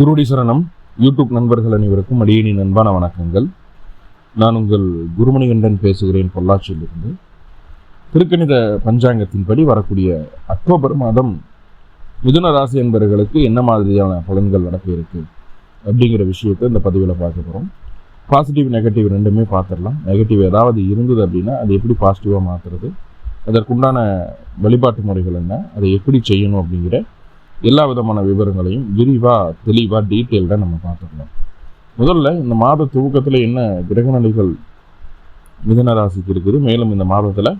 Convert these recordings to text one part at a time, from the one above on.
குருடி சரணம் யூடியூப் நண்பர்கள் அனைவருக்கும் அடியேனின் அன்பான வணக்கங்கள். நான் உங்கள் குருமணிகண்டன் பேசுகிறேன் பொள்ளாச்சியிலிருந்து. திருக்கணித பஞ்சாங்கத்தின்படி வரக்கூடிய அக்டோபர் மாதம் மிதுன ராசி என்பவர்களுக்கு என்ன மாதிரியான பலன்கள் நடக்க இருக்கு அப்படிங்கிற விஷயத்தை இந்த பதிவில் பார்க்க போகிறோம் பாசிட்டிவ் நெகட்டிவ் ரெண்டுமே பார்த்துடலாம். நெகட்டிவ் ஏதாவது இருந்தது அப்படின்னா அதை எப்படி பாசிட்டிவாக மாற்றுறது அதற்குண்டான வழிபாட்டு முறைகள் என்ன? அதை எப்படி செய்யணும் அப்படிங்கிற எல்லா விதமான விவரங்களையும் விரிவாக தெளிவாக டீட்டெயில்டாக நம்ம பார்த்துக்கலாம். முதல்ல இந்த மாத துவக்கத்தில் என்ன கிரகநிலைகள் மிதன ராசிக்கு இருக்குது மேலும் இந்த மாதத்தில்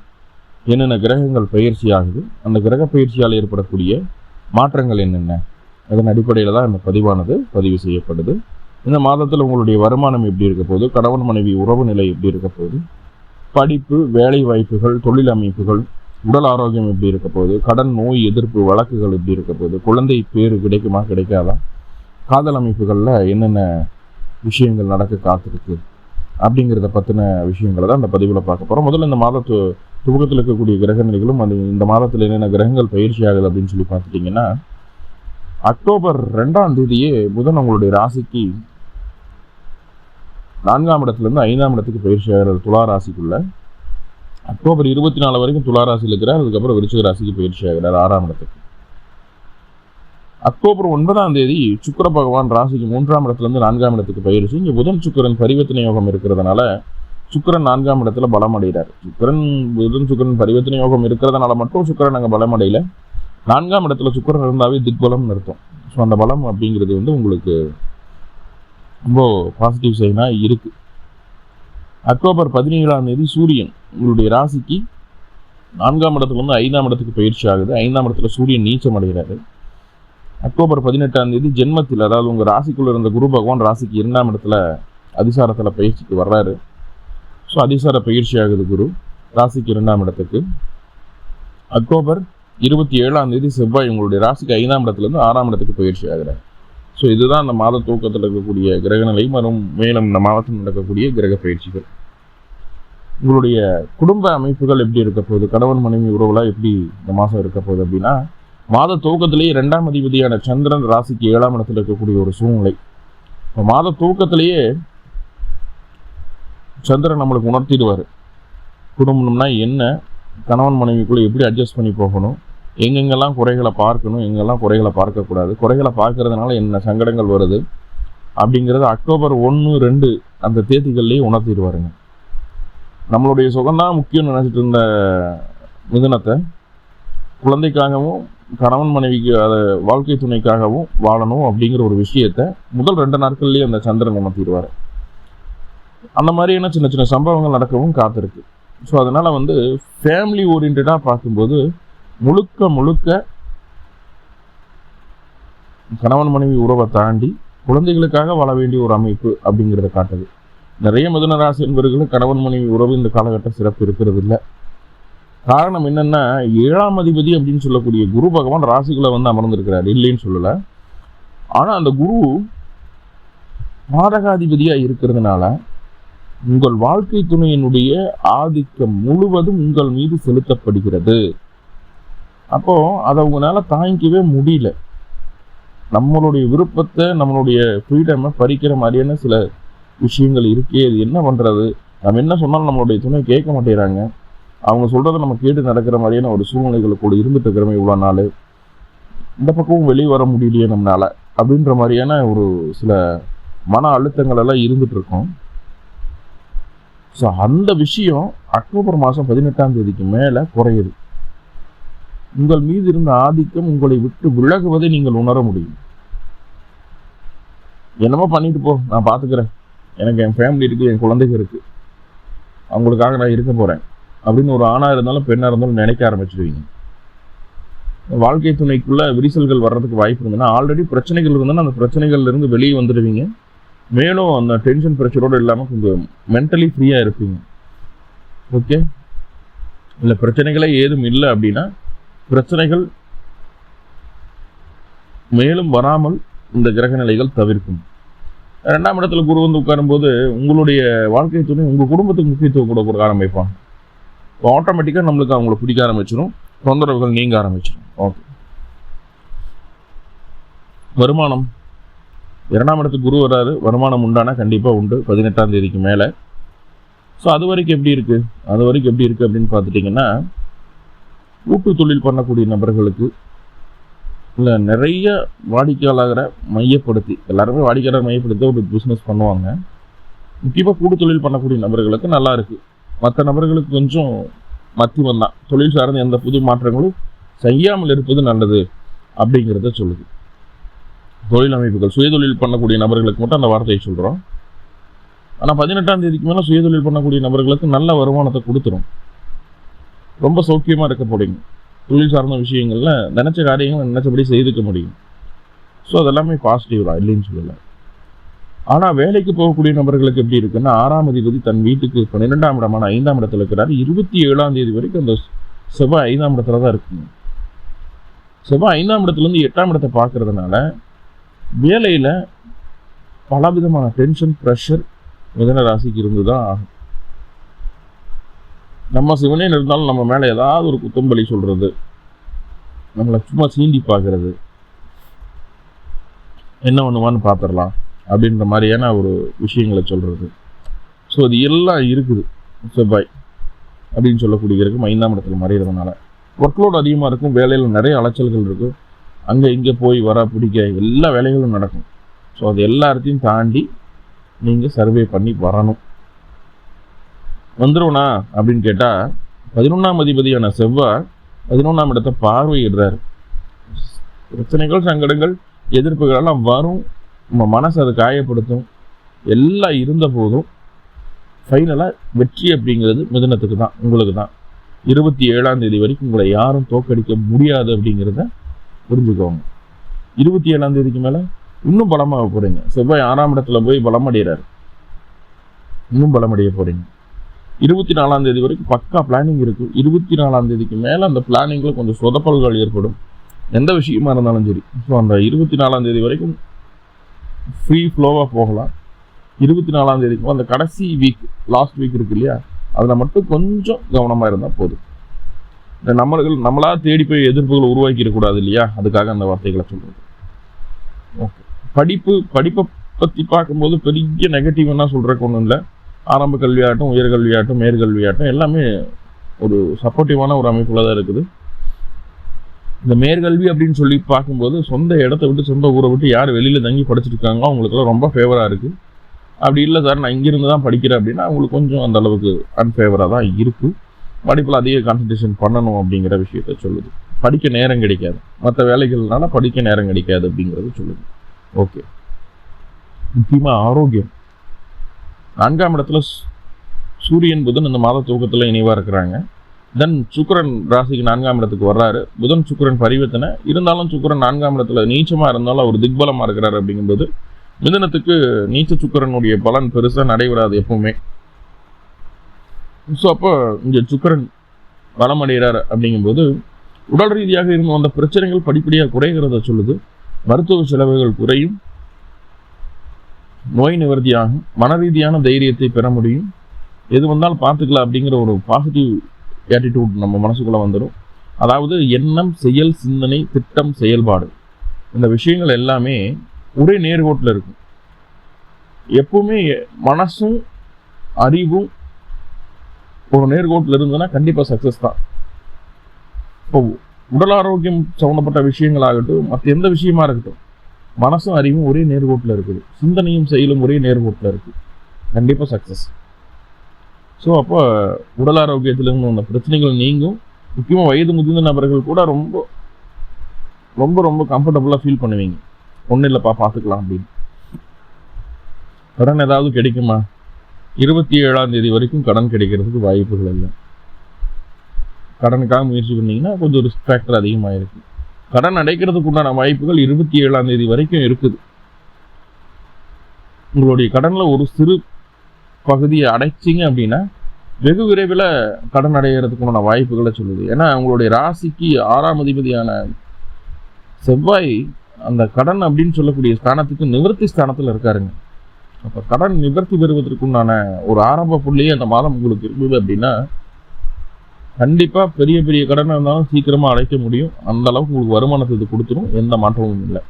என்னென்ன கிரகங்கள் பயிற்சி ஆகுது அந்த கிரக பயிற்சியால் ஏற்படக்கூடிய மாற்றங்கள் என்னென்ன அதன் அடிப்படையில் தான் இந்த பதிவானது பதிவு செய்யப்படுது இந்த மாதத்தில் உங்களுடைய வருமானம் எப்படி இருக்க போகுது கணவன் மனைவி உறவு நிலை எப்படி இருக்க போகுது படிப்பு வேலை வாய்ப்புகள் தொழில் அமைப்புகள் உடல் ஆரோக்கியம் எப்படி இருக்க போகுது? கடன் நோய் எதிர்ப்பு வழக்குகள் எப்படி இருக்க போகுது? குழந்தை பேர் கிடைக்குமா கிடைக்காதா? காதல் அமைப்புகளில் என்னென்ன விஷயங்கள் நடக்க காத்திருக்கு அப்படிங்கிறத பற்றின விஷயங்களை தான் இந்த பதிவில் பார்க்க போகிறோம் முதல்ல இந்த மாத துவக்கத்தில் இருக்கக்கூடிய கிரக நிலைகளும் அது இந்த மாதத்தில் என்னென்ன கிரகங்கள் பயிற்சி ஆகுது அப்படின்னு சொல்லி பார்த்துட்டிங்கன்னா அக்டோபர் ரெண்டாம் தேதியே புதன் உங்களுடைய ராசிக்கு நான்காம் இடத்துலேருந்து ஐந்தாம் இடத்துக்கு பயிற்சி ஆகிறது துலா ராசிக்குள்ள அக்டோபர் இருபத்தி நாலு வரைக்கும் துளாராசியில் இருக்கிறார். அதுக்கப்புறம் விருச்சிக ராசிக்கு பயிற்சி ஆகிறார் ஆறாம் இடத்துக்கு. அக்டோபர் ஒன்பதாம் தேதி சுக்கிர பகவான் ராசிக்கு மூன்றாம் இடத்துலேருந்து நான்காம் இடத்துக்கு பயிற்சி இங்கே புதன் சுக்கிரன் பரிவர்த்தனை யோகம் இருக்கிறதுனால சுக்கிரன் நான்காம் இடத்துல பலம் அடைகிறார். சுக்கிரன் புதன் சுக்கரன் பரிவர்த்தனை யோகம் இருக்கிறதுனால மட்டும் சுக்கிரன் அங்கே பலம் அடையல. நான்காம் இடத்துல சுக்கிரன் இருந்தாவே திக்பலம் அர்த்தம் ஸோ அந்த பலம் அப்படிங்கிறது வந்து உங்களுக்கு ரொம்ப பாசிட்டிவ் சைனாக இருக்குது அக்டோபர் பதினேழாம் தேதி சூரியன் உங்களுடைய ராசிக்கு நான்காம் இடத்துலேருந்து ஐந்தாம் இடத்துக்கு பயிற்சி ஆகுது. ஐந்தாம் இடத்துல சூரியன் நீச்சம் அடைகிறாரு. அக்டோபர் பதினெட்டாம் தேதி ஜென்மத்தில் அதாவது உங்கள் ராசிக்குள்ளே இருந்த குரு பகவான் ராசிக்கு இரண்டாம் இடத்துல அதிசாரத்தில் பயிற்சிக்கு வர்றாரு. ஸோ அதிசார பயிற்சி ஆகுது குரு. ராசிக்கு இரண்டாம் இடத்துக்கு. அக்டோபர் இருபத்தி ஏழாம் தேதி செவ்வாய் உங்களுடைய ராசிக்கு ஐந்தாம் இடத்துலேருந்து ஆறாம் இடத்துக்கு பயிற்சி ஆகிறார். ஸோ இதுதான் அந்த மாத தூக்கத்தில் இருக்கக்கூடிய கிரகநிலை மற்றும் மேலும் இந்த மாதத்தில் நடக்கக்கூடிய கிரக பயிற்சிகள். உங்களுடைய குடும்ப அமைப்புகள் எப்படி இருக்க போகுது? கணவன் மனைவி உறவுலாம் எப்படி இந்த மாதம் இருக்க போகுது அப்படின்னா மாத துவக்கத்திலேயே ரெண்டாம் அதிபதியான சந்திரன் ராசிக்கு ஏழாம் இடத்தில் இருக்கக்கூடிய ஒரு சூழ்நிலை. இப்போ மாத துவக்கத்திலேயே சந்திரன் நம்மளுக்கு உணர்த்திடுவார். குடும்பம்னா என்ன? கணவன் மனைவிக்குள்ளே எப்படி அட்ஜஸ்ட் பண்ணி போகணும்? எங்கெங்கெல்லாம் குறைகளை பார்க்கணும் எங்கெல்லாம் குறைகளை பார்க்கக்கூடாது குறைகளை பார்க்கறதுனால என்ன சங்கடங்கள் வருது அப்படிங்கிறது அக்டோபர் ஒன்று ரெண்டு அந்த தேதிகள்லேயே உணர்த்திடுவாருங்க. நம்மளுடைய சுகம்தான் முக்கியம்னு நினச்சிட்டு இருந்த மிதுனத்தை குழந்தைக்காகவும் கணவன் மனைவிக்கு அதை வாழ்க்கை துணைக்காகவும் வாழணும் அப்படிங்கிற ஒரு விஷயத்த முதல் ரெண்டு நாட்கள்லேயே அந்த சந்திரன் உணர்த்திடுவார். அந்த மாதிரியான சின்ன சின்ன சம்பவங்கள் நடக்கவும் காத்திருக்கு. ஸோ அதனால் வந்து ஃபேமிலி ஓரியன்டாக பார்க்கும்போது முழுக்க முழுக்க கணவன் மனைவி உறவை தாண்டி குழந்தைகளுக்காக வாழ வேண்டிய ஒரு அமைப்பு அப்படிங்கிறத காட்டுது. நிறைய மிதுன என்பவர்களும் கணவன் மனைவி உறவு இந்த காலகட்டம் சிறப்பு இருக்கிறது இல்லை காரணம் என்னன்னா ஏழாம் அதிபதி அப்படின்னு சொல்லக்கூடிய குரு பகவான் ராசிகளை வந்து அமர்ந்திருக்கிறார். இல்லைன்னு சொல்லலை. ஆனால் அந்த குரு மாதகாதிபதியாக இருக்கிறதுனால உங்கள் வாழ்க்கை துணையினுடைய ஆதிக்கம் முழுவதும் உங்கள் மீது செலுத்தப்படுகிறது. அப்போ அதை உங்களால தாங்கிக்கவே முடியல. நம்மளுடைய விருப்பத்தை நம்மளுடைய ஃப்ரீடமை பறிக்கிற மாதிரியான சில விஷயங்கள் இருக்கே அது என்ன பண்ணுறது நம்ம என்ன சொன்னாலும் நம்மளுடைய துணை கேட்க மாட்டேறாங்க. அவங்க சொல்கிறத நம்ம கேட்டு நடக்கிற மாதிரியான ஒரு சூழ்நிலைகள் கூட இருந்துட்டு இருக்கிறோமே இவ்வளோ நாள். இந்த பக்கமும் வெளியே வர முடியலையே நம்மளால அப்படின்ற மாதிரியான ஒரு சில மன அழுத்தங்கள் எல்லாம் இருந்துட்டு இருக்கோம். ஸோ அந்த விஷயம் அக்டோபர் மாதம் பதினெட்டாம் தேதிக்கு மேலே குறையுது. உங்கள் மீது இருந்த ஆதிக்கம் உங்களை விட்டு விலகுவதை நீங்கள் உணர முடியும். என்னமோ பண்ணிட்டு போ நான் பார்த்துக்கிறேன் எனக்கு என் ஃபேமிலி இருக்கு என் குழந்தைங்க இருக்கு. அவங்களுக்காக நான் இருக்க போறேன். அப்படின்னு ஒரு ஆணா இருந்தாலும் பெண்ணாக இருந்தாலும் நினைக்க ஆரம்பிச்சிடுவீங்க வாழ்க்கை துணைக்குள்ள விரிசல்கள் வர்றதுக்கு வாய்ப்பு இருந்ததுன்னா ஆல்ரெடி பிரச்சனைகள் இருந்ததுன்னா அந்த பிரச்சனைகள்ல இருந்து வெளியே வந்துடுவீங்க. மேலும் அந்த டென்ஷன் ப்ரெஷரோடு இல்லாமல் கொஞ்சம் மென்டலி ஃப்ரீயாக இருப்பீங்க. ஓகே இல்லை பிரச்சனைகளே ஏதும் இல்லை அப்படின்னா பிரச்சனைகள் மேலும் வராமல் இந்த கிரக நிலைகள் தவிர்க்கும். ரெண்டாம் இடத்துல குரு வந்து உட்காரும்போது உங்களுடைய வாழ்க்கை துணை உங்கள் குடும்பத்துக்கு முக்கியத்துவம் கூட கொடுக்க ஆரம்பிப்பாங்க. ஆட்டோமேட்டிக்காக நம்மளுக்கு அவங்கள பிடிக்க ஆரம்பிச்சிடும் தொந்தரவுகள் நீங்க ஆரம்பிச்சிடும் ஓகே வருமானம். இரண்டாம் இடத்துக்கு குரு வராது வருமானம் உண்டானா கண்டிப்பாக உண்டு. பதினெட்டாம் தேதிக்கு மேலே. ஸோ அது வரைக்கும் எப்படி இருக்குது அது வரைக்கும் எப்படி இருக்குது அப்படின்னு பார்த்துட்டிங்கன்னா கூட்டு தொழில் பண்ணக்கூடிய நபர்களுக்கு இல்லை நிறைய வாடிக்கையாளரை மையப்படுத்தி எல்லாருமே வாடிக்கையாளர் மையப்படுத்தி ஒரு பிஸ்னஸ் பண்ணுவாங்க. முக்கியமாக கூட்டு தொழில் பண்ணக்கூடிய நபர்களுக்கு நல்லா இருக்குது மற்ற நபர்களுக்கு கொஞ்சம் மத்தி வந்தான் தொழில் சார்ந்த எந்த புது மாற்றங்களும் செய்யாமல் இருப்பது நல்லது அப்படிங்கிறத சொல்லுது. தொழில் அமைப்புகள் சுயதொழில் பண்ணக்கூடிய நபர்களுக்கு மட்டும் அந்த வார்த்தையை சொல்கிறோம் ஆனால் பதினெட்டாம் தேதிக்கு மேலே சுயதொழில் பண்ணக்கூடிய நபர்களுக்கு நல்ல வருமானத்தை கொடுத்துரும். ரொம்ப சௌக்கியமாக இருக்க போறீங்க தொழில் சார்ந்த விஷயங்களில் நினச்ச காரியங்களை நினச்சபடி செய்துக்க முடியும். ஸோ அதெல்லாமே பாசிட்டிவ் தான் இல்லைன்னு சொல்லலை. ஆனால் வேலைக்கு போகக்கூடிய நபர்களுக்கு எப்படி இருக்குன்னா ஆறாம் அதிபதி தன் வீட்டுக்கு பன்னிரெண்டாம் இடமான ஐந்தாம் இடத்துல இருக்கிறார். இருபத்தி ஏழாம் தேதி வரைக்கும் அந்த செவ்வாய் ஐந்தாம் இடத்துல தான் இருக்குங்க. செவ்வாய் ஐந்தாம் இடத்துலேருந்து எட்டாம் இடத்தை பார்க்கறதுனால வேலையில் பலவிதமான டென்ஷன் ப்ரெஷர் மிதன ராசிக்கு இருந்து தான் ஆகும். நம்ம சிவனே இருந்தாலும் நம்ம மேலே ஏதாவது ஒரு குத்தம்பலி சொல்கிறது நம்மளை சும்மா சீண்டி பார்க்கறது. என்ன பண்ணுவான்னு பார்த்துடலாம். அப்படின்ற மாதிரியான ஒரு விஷயங்களை சொல்கிறது ஸோ அது எல்லாம் இருக்குது. செவ்வாய் அப்படின்னு சொல்லக்கூடிய இருக்கும் ஐந்தாம் இடத்துல மறைகிறதுனால ஒர்க்லோடு அதிகமாக இருக்கும். வேலையில் நிறைய அலைச்சல்கள் இருக்கும். அங்கே இங்கே போய் வர பிடிக்க எல்லா வேலைகளும் நடக்கும். ஸோ அது எல்லாத்தையும் தாண்டி நீங்கள் சர்வே பண்ணி வரணும். வந்துருவனா அப்படின்னு கேட்டால் பதினொன்றாம் அதிபதியான செவ்வாய் பதினொன்றாம் இடத்தை பார்வையிடுறாரு. பிரச்சனைகள் சங்கடங்கள் எதிர்ப்புகள் எல்லாம் வரும். நம்ம மனசை அதை காயப்படுத்தும். எல்லாம் இருந்த போதும் ஃபைனலாக வெற்றி அப்படிங்கிறது மிதனத்துக்கு தான் உங்களுக்கு தான். இருபத்தி ஏழாம் தேதி வரைக்கும் உங்களை யாரும் தோக்கடிக்க முடியாது அப்படிங்கிறத புரிஞ்சுக்கோங்க. இருபத்தி ஏழாம் தேதிக்கு மேலே இன்னும் பலமாக போகிறீங்க செவ்வாய் ஆறாம் இடத்துல போய் பலமடைகிறாரு. இன்னும் பலமடைய போகிறீங்க இருபத்தி நாலாம் தேதி வரைக்கும் பக்கா பிளானிங் இருக்கு. இருபத்தி நாலாம் தேதிக்கு மேலே அந்த பிளானிங்கில் கொஞ்சம் சொதப்பல்கள் ஏற்படும். எந்த விஷயமா இருந்தாலும் சரி. ஸோ அந்த இருபத்தி நாலாம் தேதி வரைக்கும் ஃப்ரீ ஃப்ளோவாக போகலாம். இருபத்தி நாலாம் தேதிக்கு அந்த கடைசி வீக் லாஸ்ட் வீக் இருக்கு இல்லையா? அதில் மட்டும் கொஞ்சம் கவனமாக இருந்தால் போதும். இந்த நம்மளுகள் நம்மளா தேடி போய் எதிர்ப்புகளை உருவாக்கிடக்கூடாது இல்லையா? அதுக்காக அந்த வார்த்தைகளை சொல்கிறது ஓகே படிப்பு படிப்பை பற்றி பார்க்கும்போது பெரிய நெகட்டிவ் என்ன சொல்கிறக்கு ஒன்றும் இல்லை. ஆரம்ப கல்வியாகட்டும் உயர்கல்வியாகட்டும் மேற்கல்வியாகட்டும் எல்லாமே ஒரு சப்போர்ட்டிவான ஒரு அமைப்பில் தான் இருக்குது. இந்த மேற்கல்வி அப்படின்னு சொல்லி பார்க்கும்போது சொந்த இடத்த விட்டு சொந்த ஊரை விட்டு யார் வெளியில் தங்கி படிச்சிருக்காங்களோ அவங்களுக்குலாம் ரொம்ப ஃபேவராக இருக்குது அப்படி இல்லை சார் நான் இங்கேருந்து தான் படிக்கிறேன் அப்படின்னா அவங்களுக்கு கொஞ்சம் அந்த அளவுக்கு அன்ஃபேவராக தான் இருக்குது படிப்பில் அதிக கான்சன்ட்ரேஷன் பண்ணணும் அப்படிங்கிற விஷயத்த சொல்லுது. படிக்க நேரம் கிடைக்காது. மற்ற வேலைகள்னால படிக்க நேரம் கிடைக்காது அப்படிங்கிறது சொல்லுது. ஓகே முக்கியமாக ஆரோக்கியம். நான்காம் இடத்துல சூரியன் புதன் இந்த மாத துவக்கத்தில் இணைவாக இருக்கிறாங்க. தென் சுக்கரன் ராசிக்கு நான்காம் இடத்துக்கு வர்றாரு. புதன் சுக்கிரன் பரிவர்த்தனை. இருந்தாலும் சுக்கிரன் நான்காம் இடத்துல நீச்சமாக இருந்தாலும் அவர் திக்பலமாக இருக்கிறாரு அப்படிங்கும்போது மிதனத்துக்கு நீச்ச சுக்கிரனுடைய பலன் பெருசாக நடைபெறாது எப்பவுமே. ஸோ அப்போ இங்கே சுக்கிரன் வளமடைகிறார் அப்படிங்கும்போது உடல் ரீதியாக இருந்து வந்த பிரச்சனைகள் படிப்படியாக குறைகிறத சொல்லுது. மருத்துவ செலவுகள் குறையும். நோய் நிவர்த்தியாகும். மன ரீதியான தைரியத்தை பெற முடியும். எது வந்தாலும் பார்த்துக்கலாம் அப்படிங்கிற ஒரு பாசிட்டிவ் ஆட்டிடியூட் நம்ம மனசுக்குள்ளே வந்துடும் அதாவது எண்ணம் செயல் சிந்தனை திட்டம் செயல்பாடு. இந்த விஷயங்கள் எல்லாமே ஒரே நேர்கோட்டில் இருக்கும். எப்பவுமே மனசும் அறிவும் ஒரு நேர்கோட்டில் இருந்ததுன்னா கண்டிப்பாக சக்ஸஸ் தான். இப்போ உடல் ஆரோக்கியம் சம்மந்தப்பட்ட விஷயங்களாகட்டும் மற்ற எந்த விஷயமா இருக்கட்டும் மனசும் அறிவும் ஒரே நேர்கோட்டில் இருக்குது. சிந்தனையும் செயலும் ஒரே நேர்கோட்டில் இருக்குது. கண்டிப்பாக சக்ஸஸ் ஸோ அப்போ உடல் ஆரோக்கியத்திலிருந்து அந்த பிரச்சனைகள் நீங்கும். முக்கியமாக வயது முதிர்ந்த நபர்கள் கூட ரொம்ப ரொம்ப ரொம்ப கம்ஃபர்டபுளாக ஃபீல் பண்ணுவீங்க. ஒன்றும் இல்லைப்பா பார்த்துக்கலாம் அப்படின்னு. கடன் ஏதாவது கிடைக்குமா? இருபத்தி ஏழாம் தேதி வரைக்கும் கடன் கிடைக்கிறதுக்கு வாய்ப்புகள் இல்லை. கடனுக்காக முயற்சி பண்ணிங்கன்னா கொஞ்சம் ரிஸ்க் ஃபேக்டர் அதிகமாக இருக்குது கடன் அடைக்கிறதுக்கு உண்டான வாய்ப்புகள் இருபத்தி ஏழாம் தேதி வரைக்கும் இருக்குது. உங்களுடைய கடனில் ஒரு சிறு பகுதியை அடைச்சிங்க அப்படின்னா வெகு விரைவில் கடன் அடைகிறதுக்குண்டான வாய்ப்புகளை சொல்லுது. ஏன்னா உங்களுடைய ராசிக்கு ஆறாம் அதிபதியான செவ்வாய் அந்த கடன் அப்படின்னு சொல்லக்கூடிய ஸ்தானத்துக்கு நிவர்த்தி ஸ்தானத்தில் இருக்காருங்க. அப்போ கடன் நிவர்த்தி பெறுவதற்குண்டான ஒரு ஆரம்ப புள்ளியே அந்த மாதம் உங்களுக்கு இருந்தது அப்படின்னா கண்டிப்பாக பெரிய பெரிய கடனாக இருந்தாலும் சீக்கிரமாக அடைக்க முடியும். அந்த அளவுக்கு உங்களுக்கு வருமானத்தை இது கொடுத்துரும். எந்த மாற்றமும் இல்லை.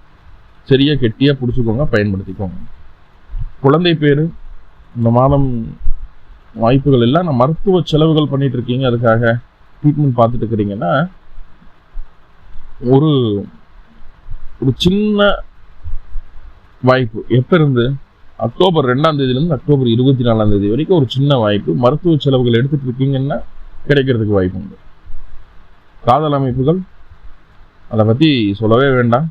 சரியாக கெட்டியாக பிடிச்சிக்கோங்க பயன்படுத்திக்கோங்க. குழந்தை பேர் இந்த மாதம் வாய்ப்புகள் எல்லாம் நான் மருத்துவ செலவுகள் பண்ணிட்டு இருக்கீங்க. அதுக்காக ட்ரீட்மெண்ட் பார்த்துட்டு இருக்கிறீங்கன்னா ஒரு ஒரு சின்ன வாய்ப்பு. எப்போ இருந்து? அக்டோபர் ரெண்டாம் தேதியிலேருந்து அக்டோபர் இருபத்தி நாலாம் தேதி வரைக்கும் ஒரு சின்ன வாய்ப்பு. மருத்துவ செலவுகள் எடுத்துட்டு இருக்கீங்கன்னா கிடைக்கிறதுக்கு வாய்ப்பு உண்டு காதல் அமைப்புகள் அதை பற்றி சொல்லவே வேண்டாம்.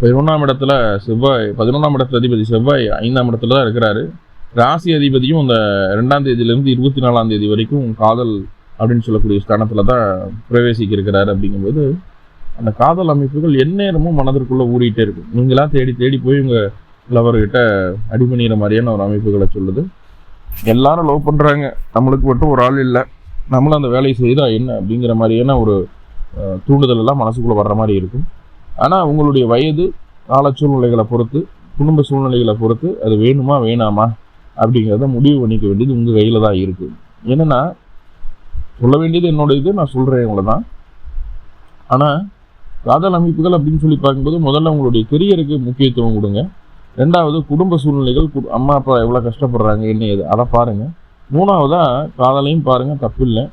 பதினொன்றாம் இடத்துல செவ்வாய் பதினொன்றாம் இடத்துல அதிபதி செவ்வாய் ஐந்தாம் இடத்துல தான் இருக்கிறாரு. ராசி அதிபதியும் அந்த ரெண்டாம் தேதியிலேருந்து இருபத்தி நாலாம் தேதி வரைக்கும் காதல் அப்படின்னு சொல்லக்கூடிய ஸ்தானத்தில் தான் பிரவேசிக்க இருக்கிறாரு அப்படிங்கும்போது அந்த காதல் அமைப்புகள் எந்நேரமும் மனதிற்குள்ளே ஊறிட்டே இருக்கும். நீங்களாம் தேடி தேடி போய் உங்கள் லவர்கிட்ட அடிபணிகிற மாதிரியான ஒரு அமைப்புகளை சொல்லுது. எல்லாரும் லவ் பண்ணுறாங்க நம்மளுக்கு மட்டும் ஒரு ஆள் இல்லை. நம்மளும் அந்த வேலையை செய்தால் என்ன அப்படிங்கிற மாதிரியான ஒரு தூண்டுதல் எல்லாம் மனசுக்குள்ளே வர்ற மாதிரி இருக்கும். ஆனால் உங்களுடைய வயது கால சூழ்நிலைகளை பொறுத்து குடும்ப சூழ்நிலைகளை பொறுத்து அது வேணுமா வேணாமா அப்படிங்கிறத முடிவு பண்ணிக்க வேண்டியது உங்கள் கையில் தான் இருக்குது என்னென்னா சொல்ல வேண்டியது என்னோட இது நான் சொல்கிறேன் இவ்வளோ தான். ஆனால் காதல் அமைப்புகள் அப்படின்னு சொல்லி பார்க்கும்போது முதல்ல உங்களுடைய கெரியருக்கு முக்கியத்துவம் கொடுங்க. ரெண்டாவது குடும்ப சூழ்நிலைகள் கு- அம்மா அப்பா எவ்வளோ கஷ்டப்படுறாங்க என்ன ஏது அதை பாருங்கள் மூணாவதாக காதலையும் பாருங்கள் தப்பு இல்லை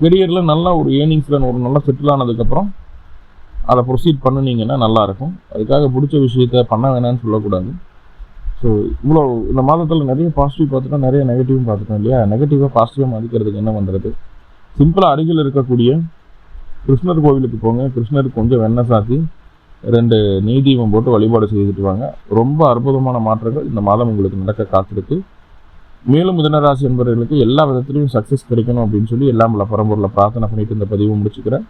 கெரியரில் நல்லா ஒரு ஏர்னிங்ஸில் ஒரு நல்லா செட்டில் ஆனதுக்கப்புறம் அதை ப்ரொசீட் பண்ணுனீங்கன்னா நல்லாயிருக்கும் அதுக்காக பிடிச்ச விஷயத்த பண்ண வேணாம்னு சொல்லக்கூடாது. ஸோ இவ்வளோ இந்த மாதத்தில் நிறைய பாசிட்டிவ் பார்த்துட்டோம் நிறைய நெகட்டிவும் பார்த்துட்டோம் இல்லையா? நெகட்டிவாக பாசிட்டிவாக மதிக்கிறதுக்கு என்ன பண்ணுறது சிம்பிளாக அருகில் இருக்கக்கூடிய கிருஷ்ணர் கோவிலுக்கு போங்க. கிருஷ்ணருக்கு கொஞ்சம் வெண்ணெய் சாத்தி ரெண்டு நெய் போட்டு வழிபாடு செய்துட்டு வாங்க ரொம்ப அற்புதமான மாற்றங்கள் இந்த மாதம் உங்களுக்கு நடக்க காத்திருக்கு. மேலும் மிதனராசி என்பவர்களுக்கு எல்லா விதத்திலையும் சக்ஸஸ் கிடைக்கணும் அப்படின்னு சொல்லி எல்லாம் பரம்பொருளை பிரார்த்தனை பண்ணிட்டு இந்த பதிவு முடிச்சுக்கிறேன்.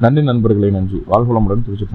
நன்றி நண்பர்களே நன்றி. வாழ்வளமுடன் திருச்சி